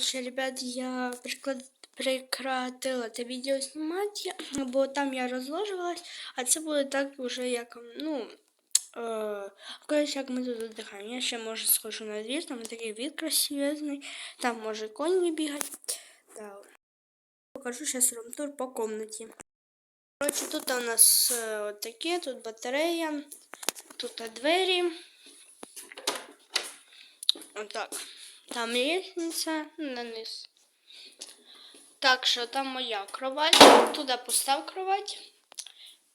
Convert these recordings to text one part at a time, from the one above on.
Ще, ребят, я приклад... прекратила це відео знімати, бо там я розложилась, а це буде так уже як, ну, е... коротше, як ми тут віддихаємо. Я ще, може, схожу на двір, там такий від красивезний, там може коні бігати. Да. Покажу зараз рум-тур по комнаті. Коротше, тут у нас е, от таке, тут батарея, тут двері. Отак. Там лестниця на низ. Так що там моя кровать. Туди постав кровать.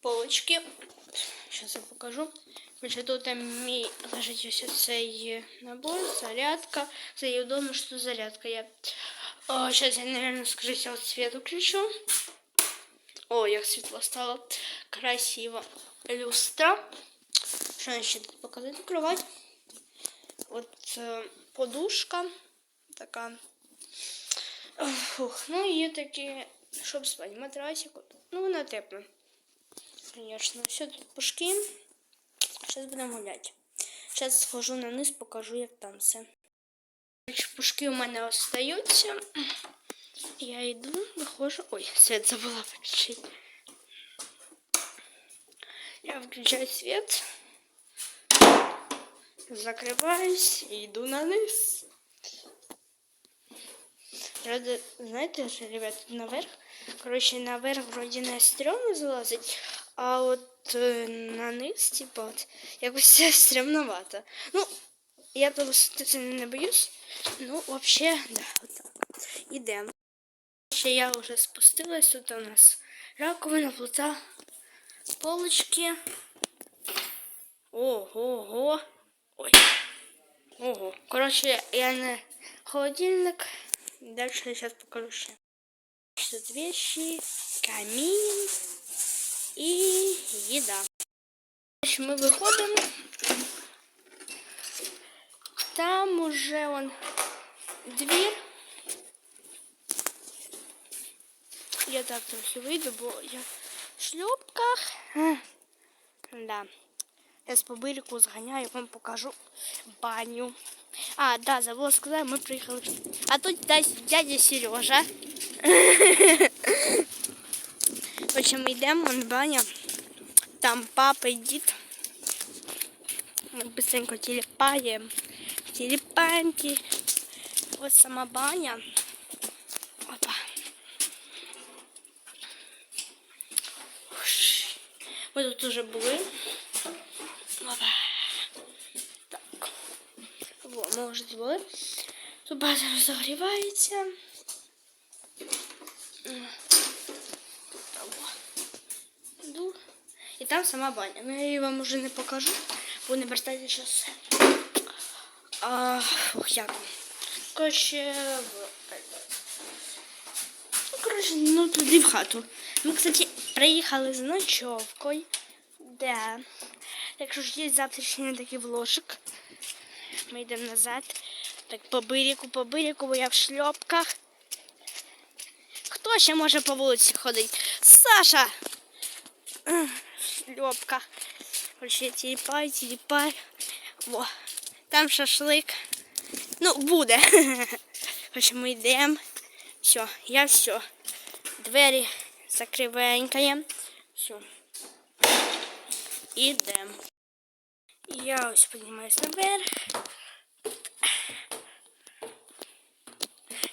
Полочки. Зараз я покажу. Короче, тут мій лежить ось цей набор, зарядка. Це вдома, що зарядка є. Сейчас я, наверное, скажу, вот свет включу. О, як світло стало. Красиво. Люстра. Що я ще тут показати? Кровать. От е, подушка така. Фух, ну є такі, щоб спати, матрасик. Ну, вона тепла. Звісно, все тут пушки. Зараз будемо гуляти. Зараз схожу на низ, покажу, як там все. Пушки у мене остаються, я йду, виходжу. Ой, світ забула включити. Я включаю світ. Закриваюсь і йду на низ. Правда, знаєте, ребят, наверх. Коротше, наверх вроді не стрьомно залазить, а от е, на низ, типа, от, якось це стрьомновато. Ну, я того висоти не боюсь. Ну, вообще, да, вот так. Ідемо. Ще я вже спустилась, тут у нас раковина, плита, полочки. Ого-го. Ой. Ого. Коротше, я не холодильник. Дальше я сейчас покажу. Тут вещи, камин и еда. Дальше мы выходим. Там уже он дверь. Я так трохи вийду, бо я в шльопках. Да. Сейчас по берегу сгоняю, вам покажу баню. А, да, забыла сказать, мы приехали. А тут да, дядя Сережа. В общем, йдемо, вон баня. Там папа і дід. Ми быстренько телепаємо. Телепаємо. Ось сама баня. Опа. Ми тут уже були. Опа. Так. Во, ми вже були. Тут база розогрівається. І там сама баня. Ну, я її вам уже не покажу, бо не бачите зараз. А, ух, як. Коротше. Ну, коротше, ну туди в хату. Ми, кстати, приїхали з ночовкою. Да. Якщо ж є завтрашній такий вложик. Ми йдемо назад. Так по берегу, по берегу, бо я в шльопках. Хто ще може по вулиці ходити? Саша! Ех, В шльопках. Короче, тіліпай, тіліпай. Во. Там шашлик. Ну, буде. Короче, ми йдемо. Все, я все. Двері закривенькаємо. Все. Ідемо. Я ось піднімаюсь наверх.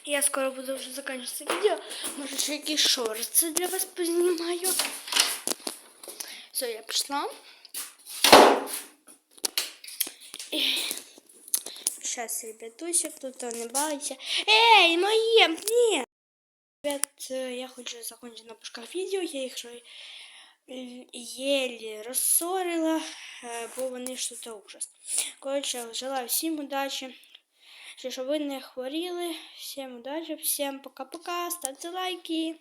Я скоро буду вже закінчити відео. Може, ще якісь шорти для вас познімаю. Все, я пішла. І... Сейчас, ребятусик, тут не бавиться. Эй, моє, ні! Ребят, э, я хочу закончити на пушках відео, я їх єлі розсорила, е, бо вони ж тут ужас. Коротше, желаю всім удачі. Щоб ви не хворіли. Всім удачі, всім пока-пока, ставте лайки.